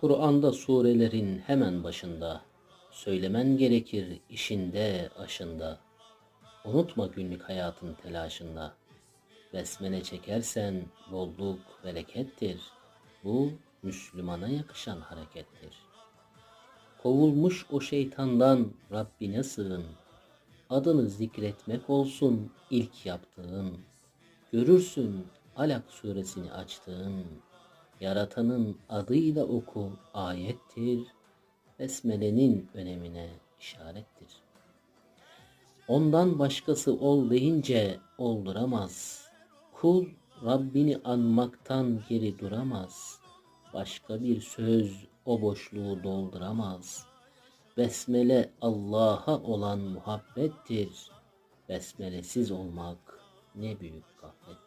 Kur'an'da surelerin hemen başında söylemen gerekir işinde aşında. Unutma günlük hayatın telaşında. Besmele çekersen bolluk berekettir. Bu Müslümana yakışan harekettir. Kovulmuş o şeytandan Rabbine sığın. Adını zikretmek olsun ilk yaptığın. Görürsün Alak suresini açtığın. Yaratanın adıyla oku ayettir. Besmele'nin önemine işarettir. Ondan başkası ol deyince olduramaz. Kul Rabbini anmaktan geri duramaz. Başka bir söz o boşluğu dolduramaz. Besmele Allah'a olan muhabbettir. Besmelesiz olmak ne büyük gaflettir.